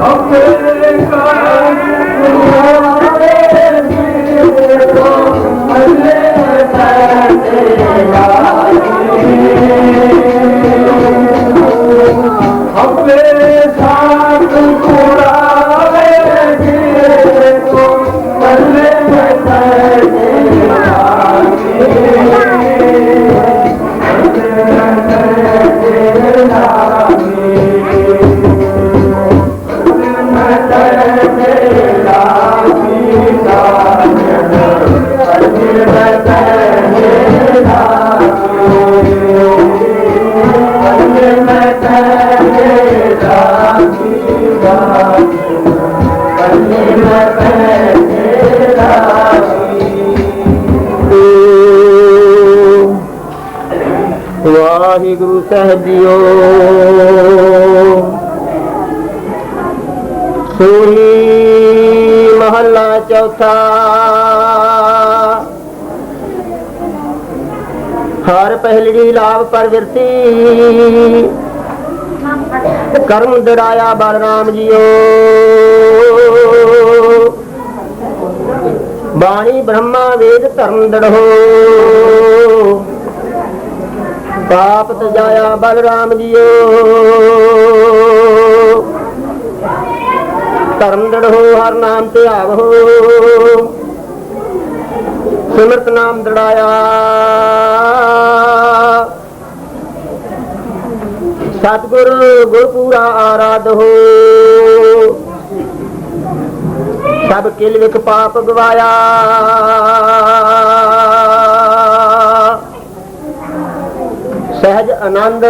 Okay. Waheguru ਸਾਹਿਬ ਜੀਓ। ਸੋਹੀ ਮਹੱਲਾ ਚੌਥਾ। ਹਰ ਪਹਿਲੜੀ ਲਾਭ ਪਰਵਿਰਤੀ ਕਰਮ ਦਰਾਇਆ ਬਲਰਾਮ ਜੀਓ। ਬਾਣੀ ਬ੍ਰਹਮਾ ਵੇਦ ਧਰਮ ਦੜੋ। ਪਾਪ ਤਜਾਇਆ ਬਲਰਾਮ ਜੀਓ। ਧਰਮ ਦੜੋ ਹਰ ਨਾਮ ਤੇ ਆਵੋ ਸਿਮਰਤ ਨਾਮ ਦੜਾਇਆ ਸਤਿਗੁਰ ਗੁਰਪੂਰਾ ਹੋ। ਸਭ ਕਿਲ ਵਿਖ ਪਾਪ ਗਵਾਇਆ। ਸਹਿਜ ਆਨੰਦ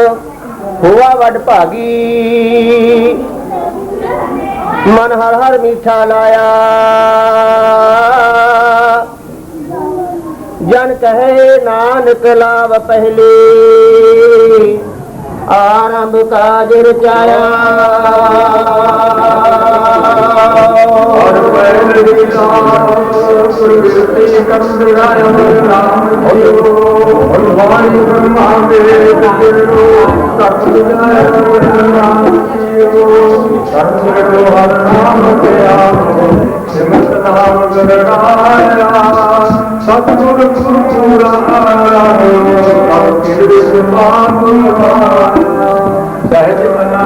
ਹੋਆ ਵੱਡ ਭਾਗੀ। ਮਨ ਹਰ ਹਰ ਮੀਠਾ ਲਾਇਆ। ਜਨ ਕਹੇ, ਨਾਨਕ ਲਾਵ ਪਹਿਲੇ। ਆਰੰਭ ਕਾਜ ਰਚਾਇਆ। ਔਰ ਪਹਿਲੇ ਨਾਮ ਸੁਰਤੀ ਕਰਮ ਦਿਗਾਇ ਨਾਮ ਹੋਇਓ ਔਰ ਵਾਣੀ ਬ੍ਰਹਮਾ ਵੇਦ ਗਿਰੋ ਕਰਮ ਦਿਗਾਇ ਨਾਮ ਜੀਓ ਕਰਮ ਦਿਗੋ ਹਰ ਨਾਮ ਤੇ ਆਵੋ ਸਿਮਤ ਨਾਮ ਗਰਗਾਇਆ ਸਤਿਗੁਰ ਗੁਰਪੂਰਾ ਆਰਾਧੋ ਆਪ ਕਿਰਤ ਪਾਪਾਇਆ ਸਹਿਜ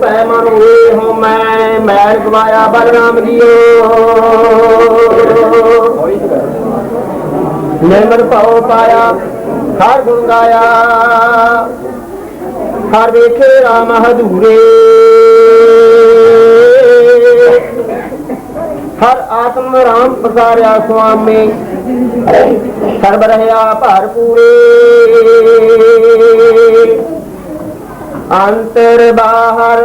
ਮਿਠਾ ਗਾਇਆ ਜਨ ਕਹਿ ਨਾਨਕ ਜੀਓ ਨਿਰਭਉ ਮਨ ਹੋਏ ਹੋ ਮੈਂ ਮੈਲ ਗਵਾਇਆ ਬਲਰਾਮ ਜੀਓ। ਨਿਰਮਲ ਭਾਉ ਪਾਇਆ, ਹਰ ਗੁਣ ਗਾਇਆ। ਹਰ ਵੇਖੇ ਰਾਮ ਹਦੂਰੇ ਹਰ ਆਤਮ ਰਾਮ ਪਸਾਰਿਆ ਸੁਆਮੀ। ਸਰਬ ਰਹਿਆ ਭਰਪੂਰੇ ਅੰਤਰ ਬਾਹਰ